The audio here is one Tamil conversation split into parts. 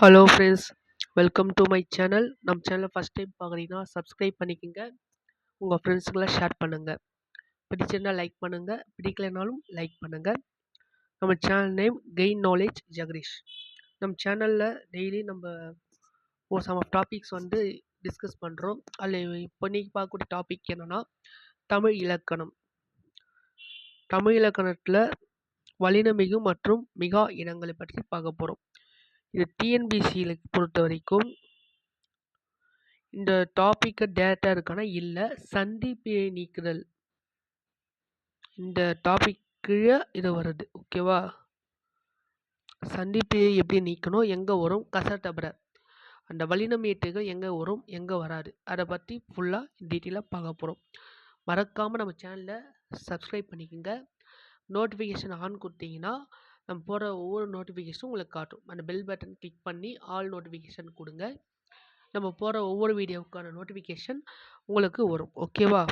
Hello friends welcome to my channel நம்ம சேனலை ஃபஸ்ட் டைம் பார்க்குறீங்கன்னா சப்ஸ்கிரைப் பண்ணிக்கோங்க. உங்கள் ஃப்ரெண்ட்ஸுக்கெல்லாம் ஷேர் பண்ணுங்கள் பிடிச்சிருந்தால் லைக் பண்ணுங்கள் பிடிக்கலைனாலும் லைக் பண்ணுங்கள் நம்ம channel name gain knowledge Jagadish நம்ம சேனலில் டெய்லி நம்ம ஒரு சம் ஆஃப் டாபிக்ஸ் வந்து டிஸ்கஸ் பண்ணுறோம் அதில் இப்போ இன்றைக்கி பார்க்கக்கூடிய டாபிக் என்னென்னா தமிழ் இலக்கணம். தமிழ் இலக்கணத்தில் வலினமிகு மற்றும் மிகா இனங்களை பற்றி பார்க்க போகிறோம் இது டிஎன்பிசியில் பொறுத்த வரைக்கும் இந்த டாப்பிக்கை டேரெக்டாக இருக்கானா? இல்லை. சந்தி நீக்குதல். இந்த டாபிக் கீழே இது வருது. ஓகேவா சந்தி எப்படி நீக்கணும்? எங்கே வரும்? கசடபர அந்த வலினமேட்டுகள் எங்கே வரும்? எங்கே வராது? அதை பற்றி ஃபுல்லாக டீட்டெயிலாக பார்க்க போகிறோம் மறக்காமல் நம்ம சேனலில் சப்ஸ்கிரைப் பண்ணிக்கோங்க. நோட்டிஃபிகேஷன் ஆன் கொடுத்தீங்கன்னா நம்ம போடுற ஒவ்வொரு நோட்டிஃபிகேஷனும் உங்களுக்கு காட்டும். அந்த பெல் பட்டன் கிளிக் பண்ணி ஆல் நோட்டிஃபிகேஷன் கொடுங்க. நம்ம போடுற ஒவ்வொரு வீடியோவுக்கான நோட்டிஃபிகேஷன் உங்களுக்கு வரும். ஓகேவா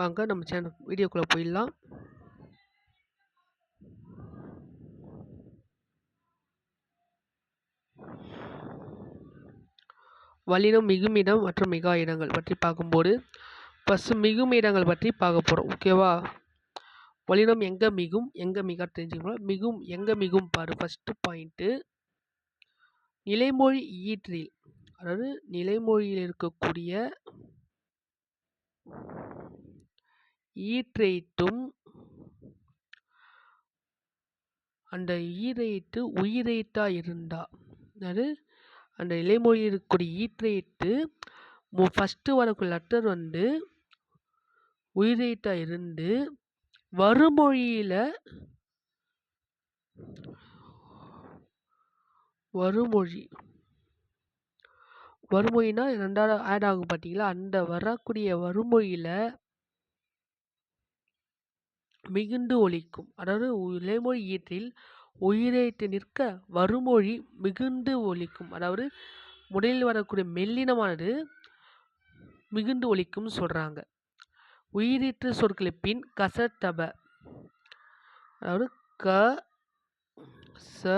வாங்க நம்ம சேனல் வீடியோக்குள்ளே போயிடலாம். வலினம் மிகுமிடம் மற்றும் மிகா இடங்கள் பற்றி பார்க்கும்போது ஃபஸ்ட்டு மிகுமிடங்கள் பற்றி பார்க்க போகிறோம் ஓகேவா வலினம் எங்கே மிகும் எங்கே மிக தெரிஞ்சுக்கணும்? மிகும் எங்கே மிகும் பாரு ஃபஸ்ட்டு பாயிண்ட்டு நிலைமொழி ஈற்றில் அதாவது நிலைமொழியில் இருக்கக்கூடிய ஈற்றைத்தும் அந்த ஈரைட்டு உயிரைட்டா இருந்தா அதாவது அந்த நிலைமொழியில் இருக்கக்கூடிய ஈற்றைட்டு ஃபஸ்ட்டு வரக்கூடிய லெட்டர் வந்து உயிரைட்டா இருந்து வருமொழியில் வருமொழி வருமொழினா ரெண்டாவது ஆட் ஆகும் பார்த்தீங்களா அந்த வரக்கூடிய வருமொழியில் மிகுந்து ஒழிக்கும் அதாவது இலைமொழி ஈற்றில் உயிரைத்து நிற்க வருமொழி மிகுந்து ஒழிக்கும் அதாவது முதலில் வரக்கூடிய மெல்லினமானது மிகுந்து ஒழிக்கும்னு சொல்கிறாங்க உயிரீற்று சொற்களை பின் கசடப அதாவது க ச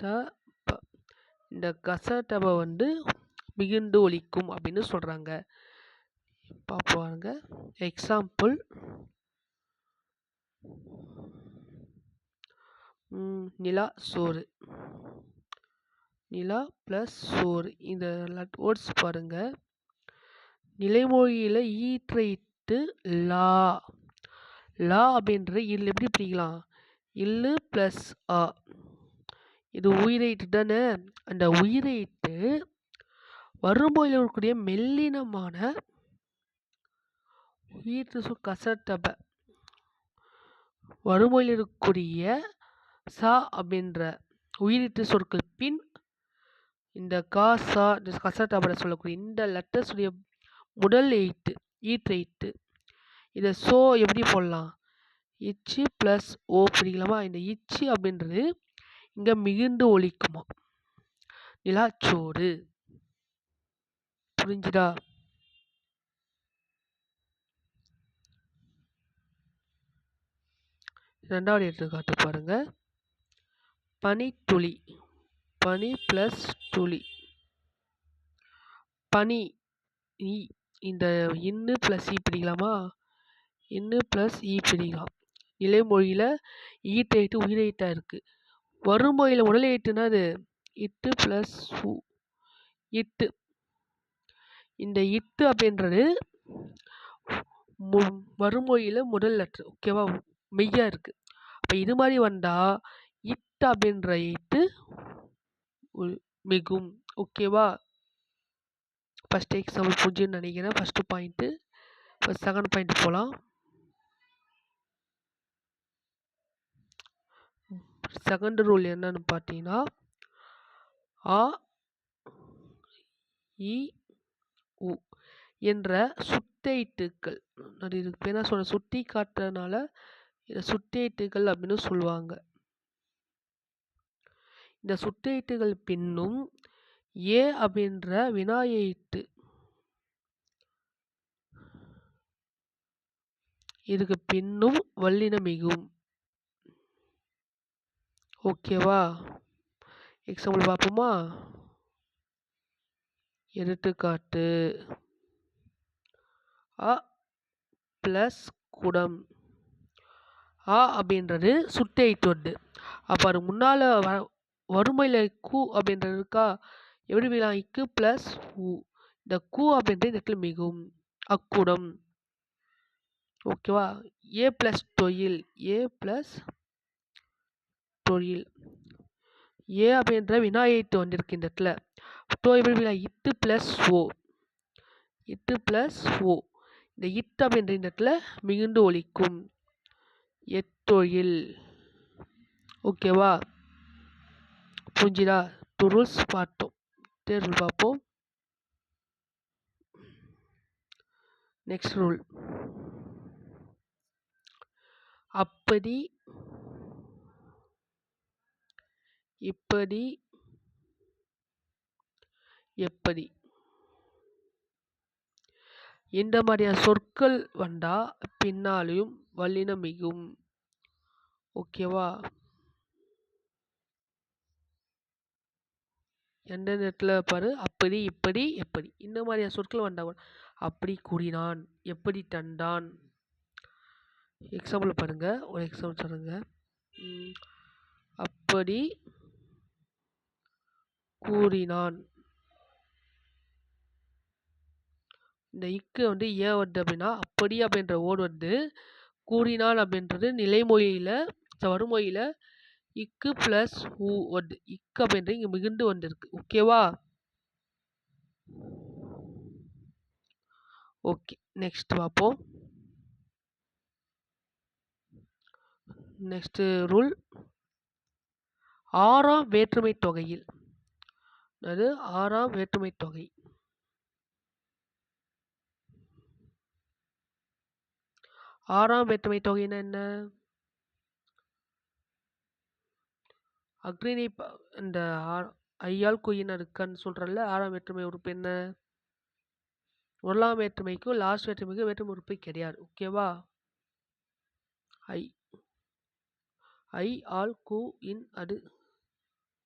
த ப. இந்த கசட்டப வந்து மிகுந்து ஒழிக்கும் அப்படின்னு சொல்கிறாங்க பார்ப்பாங்க எக்ஸாம்பிள் நிலா சோறு. நிலா ப்ளஸ் சோறு. இந்த வேர்ட்ஸ் பாருங்கள் நிலைமொழியில் ஈற்றைட்டு லா. லா அப்படின்ற இல் எப்படி பிரிக்கலாம்? இல்லு ப்ளஸ் ஆ இது உயிரைட்டு தானே? அந்த உயிரைட்டு வரும்போதில் இருக்கக்கூடிய மெல்லினமான உயிர்த்து சொல் கசட்டப வறுமொழியில் இருக்கக்கூடிய சா அப்படின்ற உயிரிட்டு சொற்கள் பின் இந்த கா சா கசட்டபட சொல்லக்கூடிய இந்த லெட்டர்ஸுடைய உடல் எயிட்டு ஈட் எயிட்டு இதை ஸோ எப்படி போடலாம்? இச்சு ப்ளஸ் ஓ பிடிக்கலாமா? இந்த இச்சு அப்படின்றது இங்கே மிகுந்து ஒழிக்குமா நிலாச்சோறு புரிஞ்சுதா? ரெண்டாவது எடுத்துக்காட்டு பாருங்க. பனித்துளி. பனி ப்ளஸ் துளி. பனி இந்த இன்னு ப்ளஸ் இ பிடிக்கலாமா? இன்னு ப்ளஸ் இ பிடிக்கலாம். நிலைமொழியில் உயிர் உயிரெழுத்தாக இருக்குது வறுமொழியில் உடல் எழுத்துனா அது இட்டு ப்ளஸ் உ. இட்டு. இந்த இட்டு அப்படின்றது மு வறுமொழியில் முதல் லெட்ரு ஓகேவா மெய்யாக இருக்குது அப்போ இது மாதிரி வந்தால் இட்டு அப்படின்ற இட்டு மிகும் ஓகேவா ஃபஸ்ட்டு எக்ஸாம்பிள் புரிஞ்சுன்னு நினைக்கிறேன். ஃபஸ்ட்டு பாயிண்ட்டு இப்போ செகண்ட் பாயிண்ட் போகலாம் செகண்ட் ரூல் என்னன்னு பார்த்தீங்கன்னா ஆ இ உ என்ற சுட்டெழுத்துக்கள் நிறைய இதுக்கு என்ன சொல்ல சுட்டி காட்டுறதுனால இதை சுட்டெழுத்துக்கள் அப்படின்னு சொல்லுவாங்க. இந்த சுட்டெழுத்துகள் பின்னும் ஏ அப்படின்ற வினா இதுக்கு பின்னும் வல்லினமிகும் ஓகேவா எக்ஸாம்பிள் பார்ப்போமா? எடுத்துக்காட்டு அ ப்ளஸ் குடம். ஆ அப்படின்றது சுட்டெழுத்து வருது அப்போ அது முன்னால் வ வறுமையில் கு அப்படின்றது இருக்கா? எப்படி எழுதலாம் இக்கு ப்ளஸ் உ. இந்த கு அப்படின்றது இந்த இடத்துல மிகும் அக்குடம். ஓகேவா ஏ ப்ளஸ் தொழில். ஏ ப்ளஸ் தொழில். ஏ அப்படின்ற விநாயகத்து வந்திருக்கு இந்த இடத்துல. டோ எப்படி இத்து இட்டு ப்ளஸ் ஓ. இட்டு ப்ளஸ் ஓ. இந்த இட் அப்படின்ற இந்த இடத்துல மிகுந்து ஒழிக்கும் எத்தொழில் ஓகேவா புரிஞ்சுதா? டூ ரூல்ஸ் பார்த்தோம். தேர்வு பார்ப்போம். நெக்ஸ்ட் ரூல் அப்படி இப்படி எப்படி? இந்த மாதிரியான சொற்கள் வந்தால் பின்னாலையும் வல்லினம் மிகும். ஓகேவா எந்த இடத்துல பாரு? அப்படி இப்படி எப்படி? இந்த மாதிரியான சொற்கள் வந்தால் கூட அப்படி கூறினான் எப்படி தந்தான்? எக்ஸாம்பிள் பாருங்கள் ஒரு எக்ஸாம்பிள் சொல்லுங்க. அப்படி கூறினான். இந்த இக்கு வந்து ஏன் வருது அப்படின்னா அப்படி அப்படின்ற ஓடு வந்து கூறினான் அப்படின்றது நிலைமொழியில் வருமொழியில் இக்கு ப்ளஸ் ஊ வருது இக்கு அப்படின்றது இங்கே மிகுந்து வந்திருக்கு. ஓகேவா ஓகே நெக்ஸ்ட் பார்ப்போம் நெக்ஸ்ட் ரூல் ஆறாம் வேற்றுமை தொகையில். அதாவது ஆறாம் வேற்றுமை தொகை. ஆறாம் வேற்றுமை தொகைன்னா என்ன? அக்ரிணை இந்த ஆ- ஐயால் குயின் அடுக்கன்னு சொல்கிறல்ல ஆறாம் வேற்றுமை உறுப்பு என்ன? முதலாம் வேற்றுமைக்கும் லாஸ்ட் வேற்றுமைக்கும் வேற்றுமை உறுப்பு கிடையாது ஓகேவா? ஐ ஐ ஆல் கு இன் அது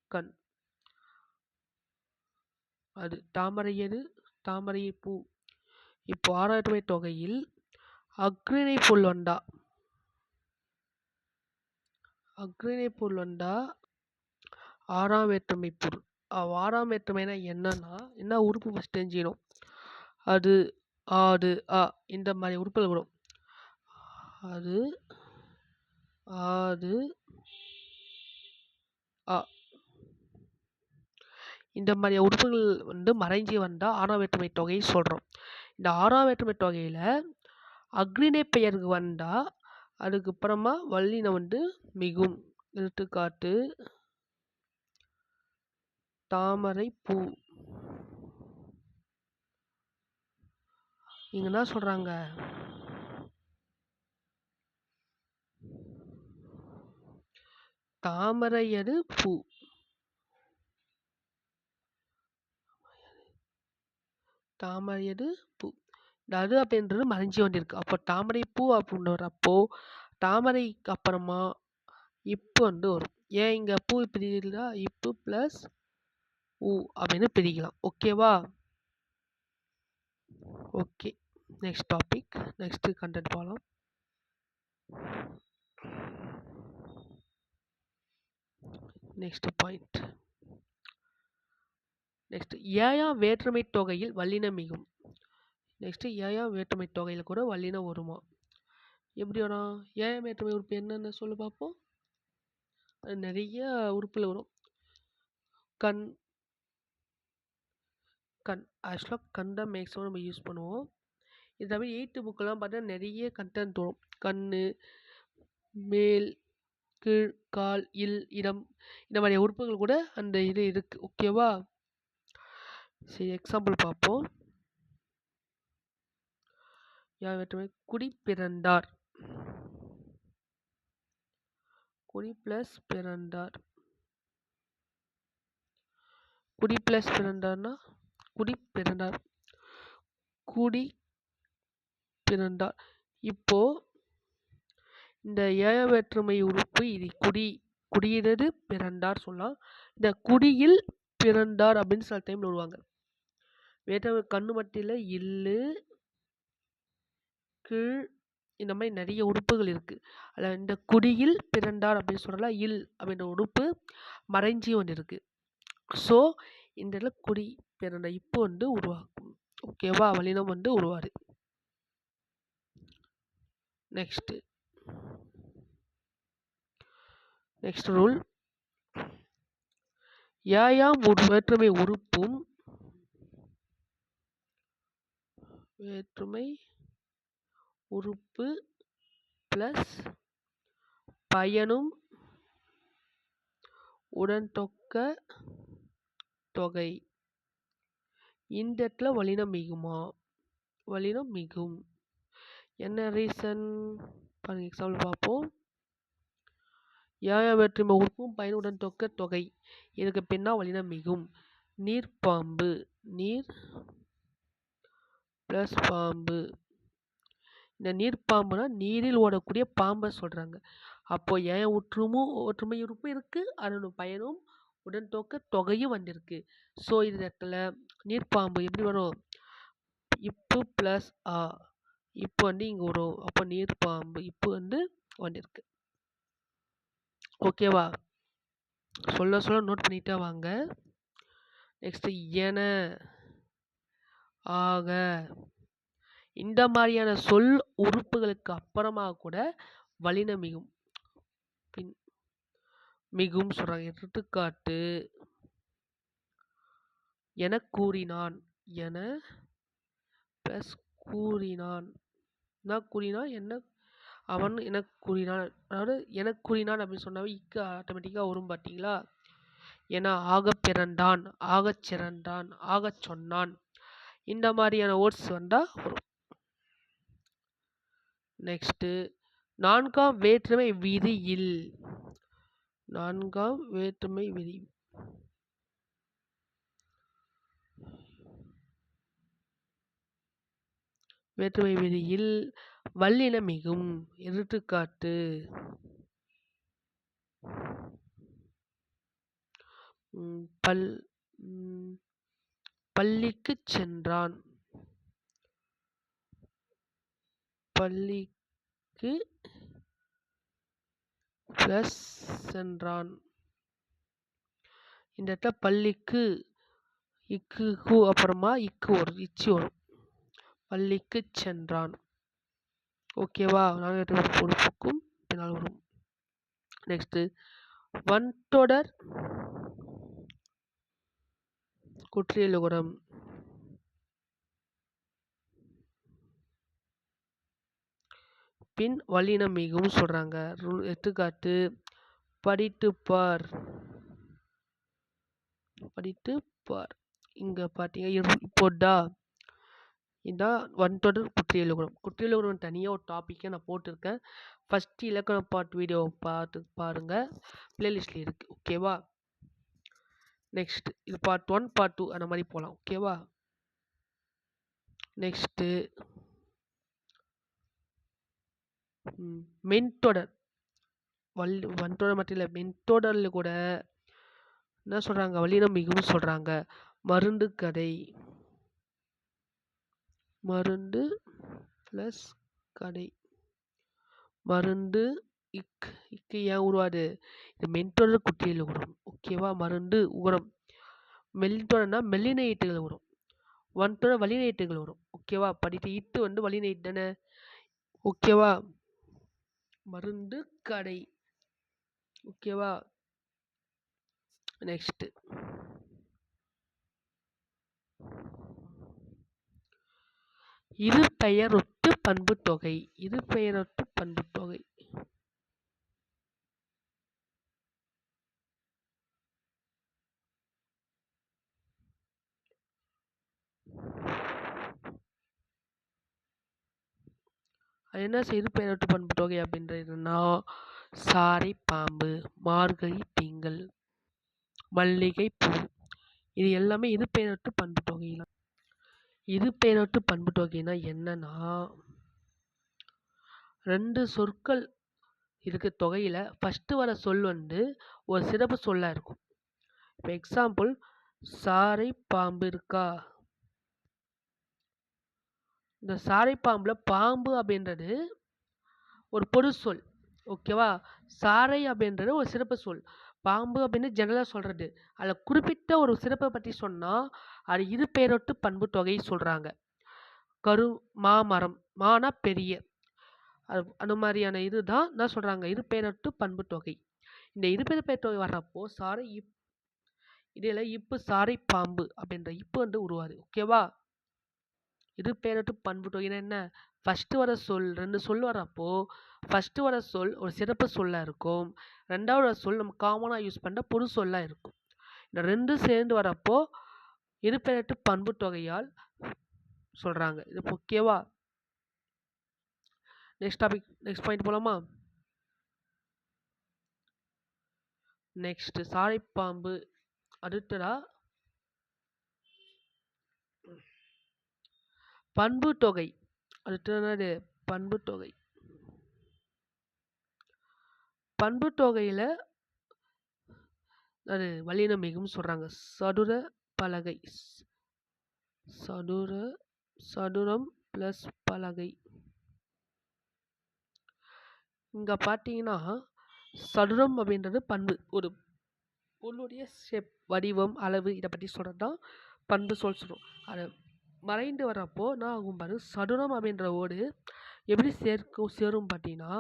கண். அது தாமரையது தாமரை பூ. இப்போ ஆறாயிரமை தொகையில் அக்ரிணை புல் வண்டா. அக்ரிணை புல் வண்டா ஆறாம் வேற்றுமை பொருள். ஆறாம் வேற்றுமைனா என்னன்னா என்ன உறுப்பு ஃபஸ்ட் தெரிஞ்சுக்கணும் அது ஆடு ஆ இந்த மாதிரி உறுப்புகள் வரும். அது ஆடு ஆ இந்த மாதிரி உறுப்புகள் வந்து மறைஞ்சி வந்தால் ஆறாம் வேற்றுமை தொகையை சொல்கிறோம் இந்த ஆறாம் வேற்றுமை தொகையில் அக்ரிணை பெயருக்கு வந்தால் அதுக்கப்புறமா வல்லினம் வந்து மிகும். எடுத்துக்காட்டு தாமரை பூ. இங்க என்ன சொல்றாங்க? தாமரையது பூ. தாமரையது பூ. அது அப்படின்றது மறைஞ்சி வந்திருக்கு அப்போ தாமரை பூ அப்படின்னு வரப்போ தாமரைக்கு அப்புறமா இப்பு வந்து வரும். ஏன் இங்கே பூ பிரிக்கிறதா இப்பு ப்ளஸ் உ அப்படின்னு பிரிக்கலாம். ஓகேவா okay next topic next content போகலாம் நெக்ஸ்ட் பாயிண்ட் நெக்ஸ்ட் ஏயா வேற்றுமை தொகையில் வல்லினம் மிகும். நெக்ஸ்ட் ஏயா வேற்றுமை தொகையில் கூட வல்லினம் வருமா? எப்படி வரும் ஏயா வேற்றுமை உறுப்பு என்னென்ன சொல்லு பார்ப்போம் அது நிறைய உறுப்பில் வரும். கண் கண் ஆக்சுவலாக கண்டம் மேக்ஸிமம் நம்ம யூஸ் பண்ணுவோம். இது தவிர எயித்து புக்கெல்லாம் பார்த்தீங்கன்னா நிறைய கண்டென்ட் வரும் கண் மேல் கீழ் கால் இல் இடம் இந்த மாதிரி உறுப்புகள் கூட அந்த இது இருக்குது ஓகேவா சரி எக்ஸாம்பிள் பார்ப்போம். யார் வேற்றுமை குடி பிறந்தார். குடி ப்ளஸ் பிறந்தார். குடி ப்ளஸ் பிறந்தார்னா குடி பிறந்தார் குடி பிறந்தார் இப்போ இந்த ஏழ வேற்றுமை உறுப்பு இது குடி குடியினது பிறந்தார் சொல்லலாம் இந்த குடியில் பிறந்தார் அப்படின்னு சில டைமில் வருவாங்க. வேற்று கண்ணு மட்டியில் இல்லு கீழ் இந்த மாதிரி நிறைய உறுப்புகள் இருக்குது அதில் இந்த குடியில் பிறந்தார் அப்படின்னு சொல்லலாம். இல் அப்படின்ற உறுப்பு மறைஞ்சி ஒன்று இருக்குது ஸோ இந்த குடி பிறந்த இப்போ வந்து உருவாக்கும். ஓகேவா வல்லினம் வந்து உருவாரு நெக்ஸ்ட்டு நெக்ஸ்ட் ரூல் யாயாம் ஒரு வேற்றுமை உறுப்பும் வேற்றுமை உறுப்பு ப்ளஸ் பயனும் உடன்தொக்க தொகை. இந்த இடத்துல வலினம் மிகுமா? வலினம் மிகும். என்ன ரீசன் பாருங்க எக்ஸாம்பிள் பார்ப்போம். ஏன் வெற்றி உறுப்பும் பயனுடன் தொக்க தொகை. இதுக்கு பின்னா வலினம் மிகும். நீர் பாம்பு. நீர் ப்ளஸ் பாம்பு. இந்த நீர் பாம்புனா நீரில் ஓடக்கூடிய பாம்பை சொல்கிறாங்க அப்போது ஏன் ஒற்றுமும் ஒற்றுமை இருப்பும் இருக்குது அதனோட பயனும் உடன் தொக்க தொகையும் வந்திருக்கு. ஸோ இந்த இடத்துல நீர்ப்பாம்பு எப்படி வரும்? இப்பு ப்ளஸ் ஆ. இப்போ வந்து இங்கே வரும். அப்போ நீர்ப்பாம்பு இப்போ வந்து வந்திருக்கு. ஓகேவா சொல்ல சொல்ல நோட் பண்ணிட்டே வாங்க. நெக்ஸ்ட்டு என. ஆக. இந்த மாதிரியான சொல் உறுப்புகளுக்கு அப்புறமா கூட வலினமிகும் மிகும் சொல்கிறாங்க எடுத்துக்காட்டு. என கூறினான் என ப்ளஸ் கூறினான். என்ன கூறினான் என்ன? அவன் என கூறினான். அதாவது என கூறினான் அப்படின்னு சொன்னாவே இக்கு ஆட்டோமேட்டிக்காக வரும் பார்த்தீங்களா? என ஆக பிறந்தான் ஆகச் சிறந்தான் ஆகச் சொன்னான். இந்த மாதிரியான வேர்ட்ஸ் வந்தால் வரும். நெக்ஸ்ட்டு நான்காம் வேற்றுமை விதியில். நான்காம் வேற்றுமை விதி. வேற்றுமை விதியில் வல்லினமிகும் எடுத்துக்காட்டு பல் பள்ளிக்கு சென்றான். பள்ளிக்கு ப்ளஸ் சென்றான். இந்த இடத்துல பள்ளிக்கு இக்கு கு அப்புறமா இக்கு ஒரு இச்சி வரும் பள்ளிக்கு சென்றான். ஓகேவா நாங்கள் பொறுப்புக்கும் பின்னால் வரும். நெக்ஸ்ட்டு வன்தொடர் குற்றியலுகரம் பின் வல்லினம் மிகவும் சொல்கிறாங்க எடுத்துக்காட்டு படித்து பார் படித்து பார் இங்கே பார்த்தீங்க இப்போடா இதான் வன்தொடர் குற்றியலுகரம் குற்றியலுகரம் தனியாக ஒரு டாப்பிக்கை நான் போட்டிருக்கேன். ஃபஸ்ட்டு இலக்கண பாட்டு வீடியோ பார்த்து பாருங்கள் பிளேலிஸ்ட்டில் இருக்குது ஓகேவா நெக்ஸ்ட் இது பார்ட் ஒன் பார்ட் டூ அந்த மாதிரி போகலாம் ஓகேவா நெக்ஸ்ட்டு மென்தொடர். வல் வன்தொடர் மட்டும் இல்லை மென்தொடரில் கூட என்ன சொல்கிறாங்க வல்லினம் மிகவும் சொல்கிறாங்க மருந்து கதை. மருந்து ப்ளஸ் கடை மருந்து இக் இக்கு ஏன் உருவாது? இது மென்தொடர் குட்டியில் உரம். ஓகேவா மருந்து உரம். மெல்தொடர்னா மெல்லின ஈட்டுகள் வரும் வன்தொடர் வலின ஈட்டுகள் வரும் ஓகேவா படித்த ஈட்டு வந்து வலின ஈட்டு தானே? ஓகேவா மருந்து கடை. ஓகேவா? நெக்ஸ்ட்டு. இரு பெயரொட்டு பண்புத் தொகை. இரு பெயரொட்டு பண்புத் தொகை. அது என்ன இரு பேரொட்டு பண்பு தொகை அப்படின்றதுன்னா சாரை பாம்பு மார்கழி திங்கள் மல்லிகை பூ இது எல்லாமே இது பேரொட்டு பண்பு தொகைலாம் இது பேரொட்டு பண்பு தொகைனா என்னன்னா ரெண்டு சொற்கள் இதுக்கு தொகையில் ஃபஸ்ட்டு வர சொல் வந்து ஒரு சிறப்பு சொல்லாக இருக்கும். இப்போ எக்ஸாம்பிள் சாரை பாம்பு இருக்கா? இந்த சாரை பாம்பில் பாம்பு அப்படின்றது ஒரு பொது சொல். ஓகேவா? சாரை அப்படின்றது ஒரு சிறப்பு சொல். பாம்பு அப்படின்னு ஜெனரலாக சொல்கிறது அதில் குறிப்பிட்ட ஒரு சிறப்பை பற்றி சொன்னால் அது இருபெயரொட்டு பண்புத்தொகை சொல்கிறாங்க கரு மாமரம். மானா பெரிய. அது அந்த மாரியான இதுதான் என்ன சொல்றாங்க? பண்பு பண்புத்தொகை. இந்த இருபெயர்த்தொகை வர்றப்போ சாரை இப் இதுல இப்பு சாரை பாம்பு அப்படின்ற இப்பு வந்து உருவாது. ஓகேவா? இருபெயரொட்டு ஏன்னா என்ன? ஃபர்ஸ்ட்டு வர சொல் ரெண்டு சொல் வர்றப்போ, ஃபர்ஸ்ட்டு வர சொல் ஒரு சிறப்பு சொல்லாக இருக்கும். ரெண்டாவது வர சொல் நம்ம காமனாக யூஸ் பண்ணுற பொது சொல்லாக இருக்கும். இந்த ரெண்டும் சேர்ந்து வரப்போ, இருப்பேரட்டும் பண்பு தொகையால் சொல்கிறாங்க இது ஓகேவா? Next topic next point next சாரை சாரைப்பாம்பு. அடுத்ததாக பண்புத்தொகை. அடுத்தது என்னது? பண்புத்தொகை. பண்புத்தொகையில அது வல்லினம் மிகவும் சொல்கிறாங்க சதுர பலகை. சதுர சதுரம் ப்ளஸ் பலகை. இங்கே பார்த்தீங்கன்னா, சதுரம் அப்படின்றது பண்பு. ஒரு பொருளுடைய ஷேப், வடிவம், அளவு இதை பற்றி சொல்கிறது தான் பண்பு சொல் சொல்கிறோம் அது மறைந்து வரப்போ என்ன ஆகும் பாரு, சதுரம் அப்படின்ற வேர்டு எப்படி சேர்க்கும் சேரும் பார்த்தீங்கன்னா,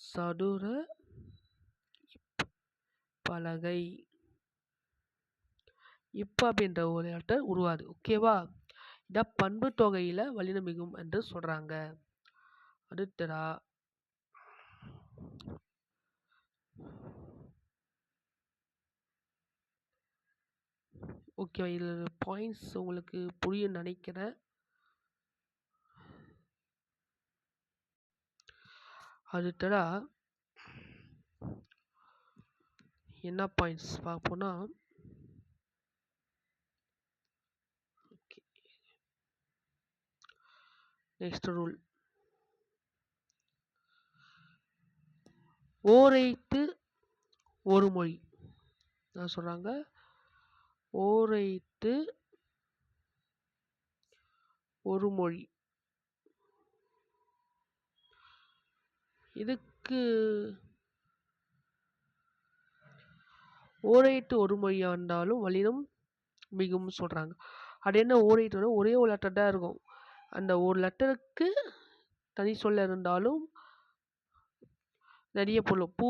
சதுர இப் பலகை. இப்போ அப்படின்ற ஒரு லெட்டர் உருவாது. ஓகேவா? இதான் பண்புத்தொகையில தொகையில் மிகும் என்று சொல்கிறாங்க அடுத்ததா ஓகே. இதில் பாயிண்ட்ஸ் உங்களுக்கு புரியும்னு நினைக்கிறேன் அடுத்ததாக என்ன பாயிண்ட்ஸ் பார்ப்போம்னா ஓகே. Next rule. ஓரைத்து ஒரு மொழி. நான் சொல்கிறாங்க ஓரெய்த்து ஒரு மொழி. இதுக்கு ஓரெய்த்து ஒரு மொழியாக இருந்தாலும் வல்லினம் மிகவும் சொல்கிறாங்க அது என்ன ஓரெய்த்தோட ஒரே ஒரு லெட்டர் தான் இருக்கும். அந்த ஒரு லெட்டருக்கு தனி சொல்ல இருந்தாலும் நிறைய பொருள். பூ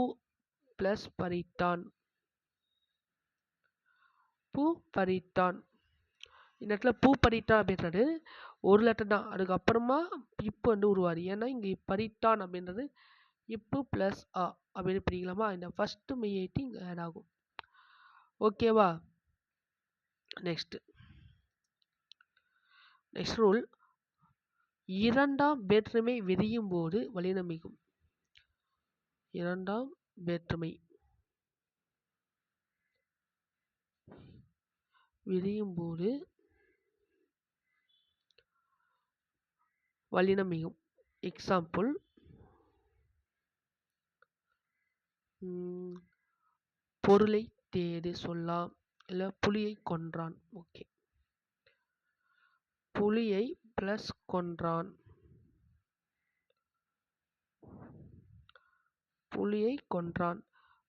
ப்ளஸ் பறித்தான். பூ பறித்தான். இந்த இடத்துல பூ பறித்தான் அப்படின்றது ஒரு லெட்டர் தான். அதுக்கப்புறமா இப்பு வந்து உருவாது. ஏன்னா, இங்கே பறித்தான் அப்படின்றது இப்பு ப்ளஸ் ஆ அப்படின்னு பிடிக்கலாமா இந்த ஃபர்ஸ்ட்டு மெய் எழுத்து இங்கே ஆட் ஆகும். ஓகேவா? Next next rule. இரண்டாம் வேற்றுமை விரியும்போது வல்லினம் மிகும். 2ஆம் வேற்றுமை. விரியும்போது வல்லினம் மிகும். எக்ஸாம்பிள் பொருளை தேடு சொல்லலாம். இல்லை புலியை கொன்றான். ஓகே. புலியை ப்ளஸ் கொன்றான். புலியை கொன்றான்.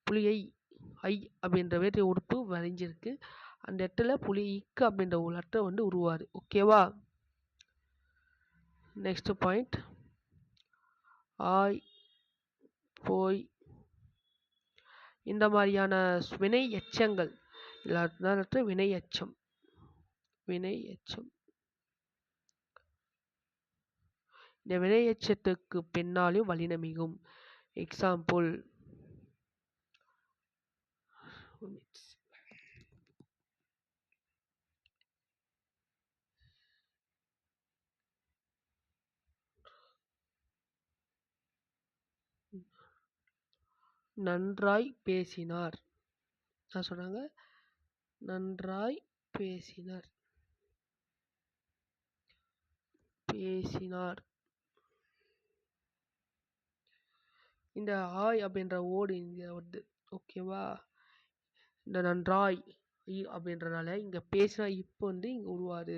புலியை ஐ அப்படின்ற வேற்று உறுப்பு வரைஞ்சிருக்கு அந்த இடத்துல புலி இக்கு அப்படின்ற ஒரு லெட்டர் வந்து உருவாது. ஓகேவா? Next point. ஆய், போய் இந்த மாதிரியான வினை எச்சங்கள். இல்லாதது வினை எச்சம். வினை எச்சம். இந்த வினை எச்சத்துக்கு பின்னாலும் வல்லினம் மிகும். எக்ஸாம்பிள் நன்றாய் பேசினார். என்ன சொன்னாங்க? நன்றாய் பேசினர். பேசினார். இந்த ஆய் அப்படின்ற ஓடு இங்கே வருது ஓகேவா இந்த நன்றாய் அப்படின்றனால இங்கே பேசினா இப்போ வந்து இங்கே உருவாது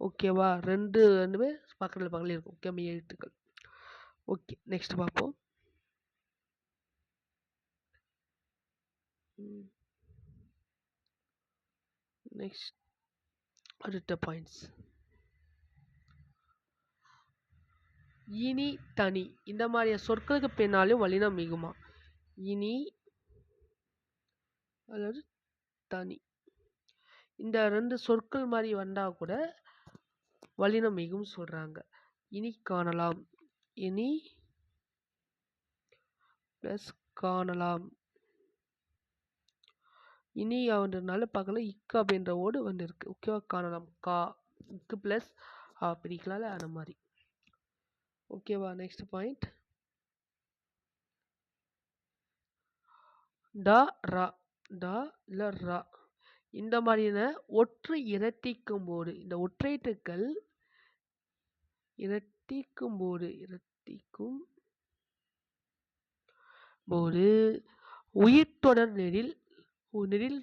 ஓகேவா ரெண்டு ரெண்டுமே பக்கத்தில் பக்கத்தில் இருக்கும் ஓகே மெய் எழுத்துக்கள் ஓகே நெக்ஸ்ட் பார்ப்போம் நெக்ஸ்ட் அடுத்த பாயிண்ட்ஸ் இனி தனி. இந்த மாதிரிய சொற்களுக்கு பின்னாலும் வலினம் மிகுமா? இனி அதாவது தனி. இந்த ரெண்டு சொற்கள் மாதிரி வந்தால் கூட வலினம் மிகும் சொல்கிறாங்க இனி காணலாம். இனி ப்ளஸ் காணலாம். இனி அப்படின்றனால பக்கத்தில் இக்கு அப்படின்ற ஓடு வந்துருக்கு. ஓகேவா காணலாம் கா இக்கு ப்ளஸ் ஆ பிரிக்கலாம்ல அந்த மாதிரி. ஓகேவா நெக்ஸ்ட் பாயிண்ட் ட ரா ட இல்லை ரா. இந்த மாதிரியான ஒற்று இரட்டிக்கும் போது இந்த ஒற்றைட்டுக்கள் இரட்டிக்கும் போது இரட்டிக்கும் போது உயிர்த்தொடர் நெறில் நெடில்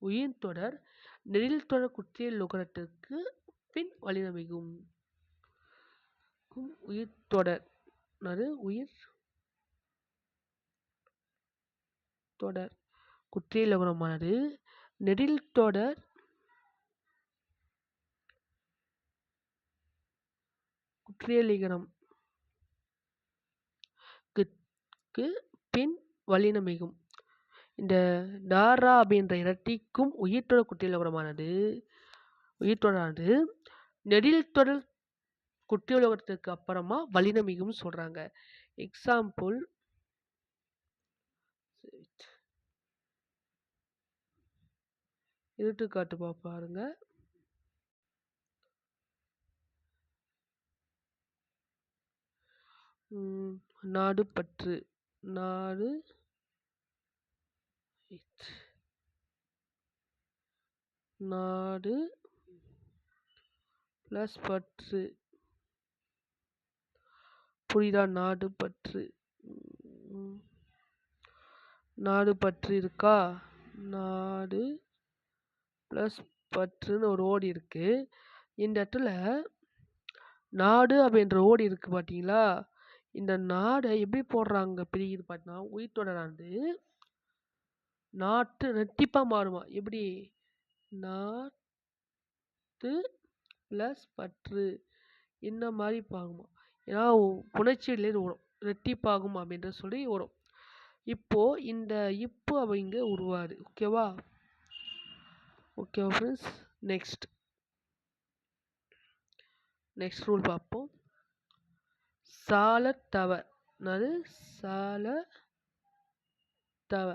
உயிர்த்தொடர் நெடில் தொடர் குற்றியல் லுகரத்திற்கு பின் வழிநமிகும் உயிர்த்தொடர் அது உயிர் தொடர். குற்றியல் லுகரமானது நெடில் தொடர் குற்றியலிகரம் க்கு பின் வழிநமிகும் இந்த டாரா அப்படின்ற இரட்டிக்கும் உயிர்த்தொடர் குற்றியலுகரமானது உயிர்த்தொடரானது நெடில் தொடர் குற்றியலுகரத்துக்கு அப்புறமா வல்லினமிகும்னு சொல்கிறாங்க எக்ஸாம்பிள் இருட்டுக்காட்டு பா பாருங்க. நாடு பற்று நாடு நாடு ப்ளஸ் பற்று. புரியுதா? நாடு பற்று. நாடு பற்று இருக்கா? நாடு ப்ளஸ் பற்றுன்னு ஒரு ஓடி இருக்கு. இந்த இடத்துல நாடு அப்படின்ற ஓடி இருக்கு பார்த்தீங்களா இந்த நாடை எப்படி போடுறாங்க? பிரிக்குது பார்த்தீங்கன்னா உயிர்த்தொடரானது நாட்டு ரெட்டிப்பாக மாறுமா? எப்படி? நாட்டு ப்ளஸ் பற்று. இந்த மாதிரி பாகுமா? ஏன்னா புணர்ச்சியிலேருந்து வரும் ரெட்டிப்பாகும் அப்படின்ற சொல்லி வரும் இப்போது இந்த இப்பு அவ இங்கே உருவாது. ஓகேவா ஓகேவா ஃப்ரெண்ட்ஸ் நெக்ஸ்ட் நெக்ஸ்ட் ரூல் பார்ப்போம் சால தவ அதாவது சால தவ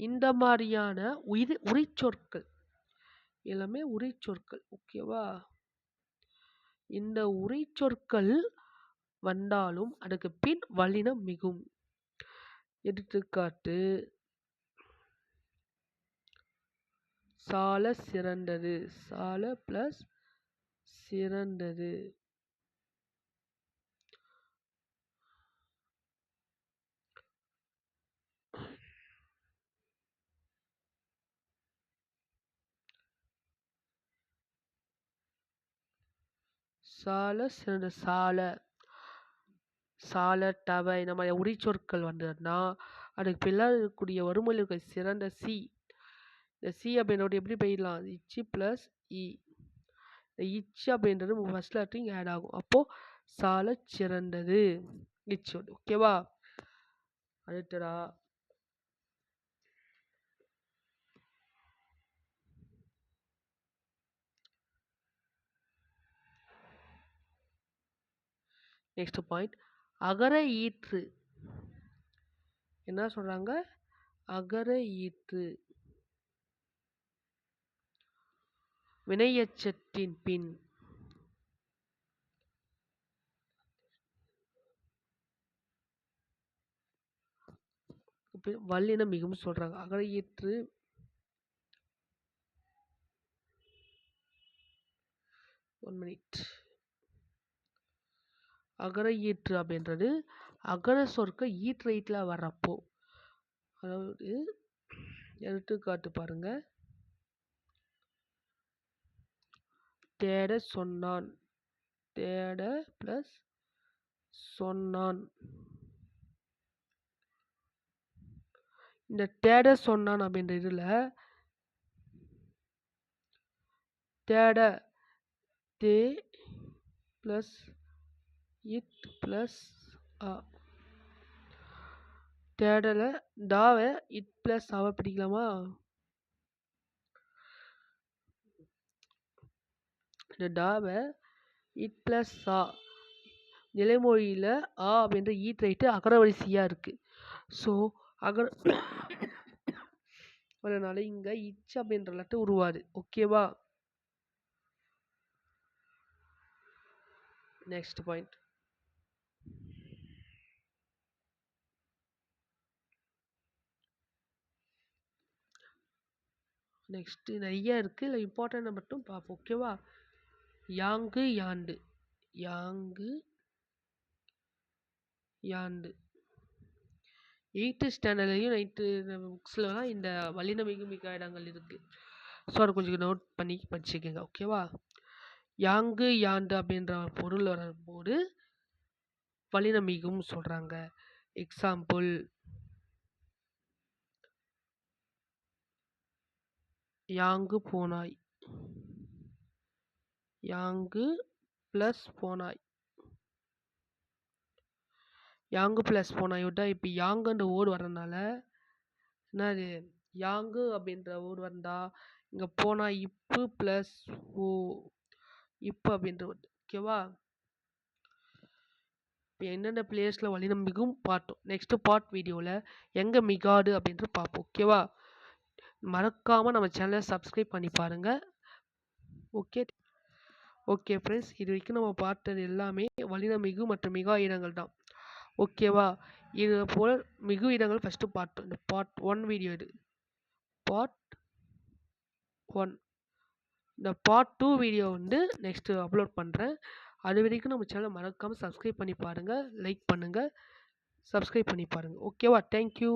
இந்த மாதிரியான உயிர் உரிச்சொற்கள் எல்லாமே உரிச்சொற்கள் ஓகேவா? இந்த உரிச்சொற்கள் வந்தாலும் அதுக்கு பின் வல்லினம் மிகும். எடுத்துக்காட்டு சால சிறந்தது. சால ப்ளஸ் சிறந்தது. சால சிறந்த சால. சால டவை இந்த மாதிரி உரிச்சொற்கள் வந்ததுன்னா அதுக்கு பின்னால் இருக்கக்கூடிய வறுமொழி இருக்க சிறந்த சி. இந்த சி அப்படின்றது எப்படி போயிடலாம்? இச்சி ப்ளஸ் இ. இந்த இச்சு அப்படின்றது ஃபஸ்ட் லெட்டரிங் ஆட் ஆகும். அப்போது சால சிறந்தது. இச்சோடு ஓகேவா அடுத்ததா நெக்ஸ்ட் பாயிண்ட் அகர ஈற்று. என்ன சொல்றாங்க? அகர ஈற்று. வினையச்சத்தின் பின். வல்லின வல்லினம் மிகவும் சொல்றாங்க. அகர ஈற்று. ஒன் மினிட் அகர ஈற்று அப்படின்றது அகர சொற்க ஈட்ரைட்டில் வர்றப்போ. அதாவது எடுத்துக்காட்டு பாருங்க. தேட சொன்னான். தேட ப்ளஸ் சொன்னான். இந்த தேட சொன்னான் அப்படின்ற இதில் தேட தே ப்ளஸ் இட் ப்ளஸ் ஆ தேடலை டாவை இட் ப்ளஸ் ஆவை பிடிக்கலாமா? இந்த டாவை இட் ப்ளஸ் ஆ நிலைமொழியில் ஆ அப்படின்ற e ஈட் ரைட்டு அகரவரிசையாக இருக்குது ஸோ அகர அதனால் இங்கே இச் அப்படின்ற லெட்டர் உருவாது. ஓகேவா நெக்ஸ்ட் பாயிண்ட் நெக்ஸ்ட்டு நிறைய இருக்குது இல்லை இம்பார்ட்டண்ட்டை மட்டும் பார்ப்போம் ஓகேவா யாங்கு யாண்டு. யாங்கு யாண்டு. எயித்து ஸ்டாண்டர்ட்லேயும் நைன்த்து புக்ஸ்லலாம் இந்த வல்லின மிகு மிக இடங்கள் இருக்குது ஸோ அதை கொஞ்சம் நோட் பண்ணி படிச்சுக்கோங்க. ஓகேவா யாங்கு யாண்டு அப்படின்ற பொருள் வரும்போது வல்லின மிகும் சொல்கிறாங்க எக்ஸாம்பிள் யாங்கு போனாய். யாங்கு ப்ளஸ் போனாய். யாங்கு ப்ளஸ் போனாய். விட்டா இப்போ யாங்குன்ற ஓடு வர்றதுனால என்னது? யாங்கு அப்படின்ற ஓடு வந்தா இங்கே போனால் இப்பு ப்ளஸ் ஓ இப்போ அப்படின்ற word. ஓகேவா இப்போ என்னென்ன பிளேஸில் வழி நம்பிக்கும் பார்த்தோம் நெக்ஸ்ட்டு பார்ட் வீடியோவில் எங்கே மிகாடு அப்படின்ட்டு பார்ப்போம். ஓகேவா மறக்காமல் நம்ம சேனலை சப்ஸ்கிரைப் பண்ணி பாருங்கள் ஓகே ஓகே ஃப்ரெண்ட்ஸ் இது வரைக்கும் நம்ம பார்த்தது எல்லாமே வல்லின மிகு மற்றும் மிகா இடங்கள் தான். ஓகேவா இது போல் மிகு இடங்கள் ஃபஸ்ட்டு பார்ட் இந்த பார்ட் ஒன் வீடியோ இது. பார்ட் ஒன் இந்த பார்ட் டூ வீடியோ வந்து நெக்ஸ்ட்டு அப்லோட் பண்ணுறேன் அது வரைக்கும் நம்ம சேனலை மறக்காமல் சப்ஸ்கிரைப் பண்ணி பாருங்கள் லைக் பண்ணுங்கள் சப்ஸ்கிரைப் பண்ணி பாருங்கள் ஓகேவா தேங்க்யூ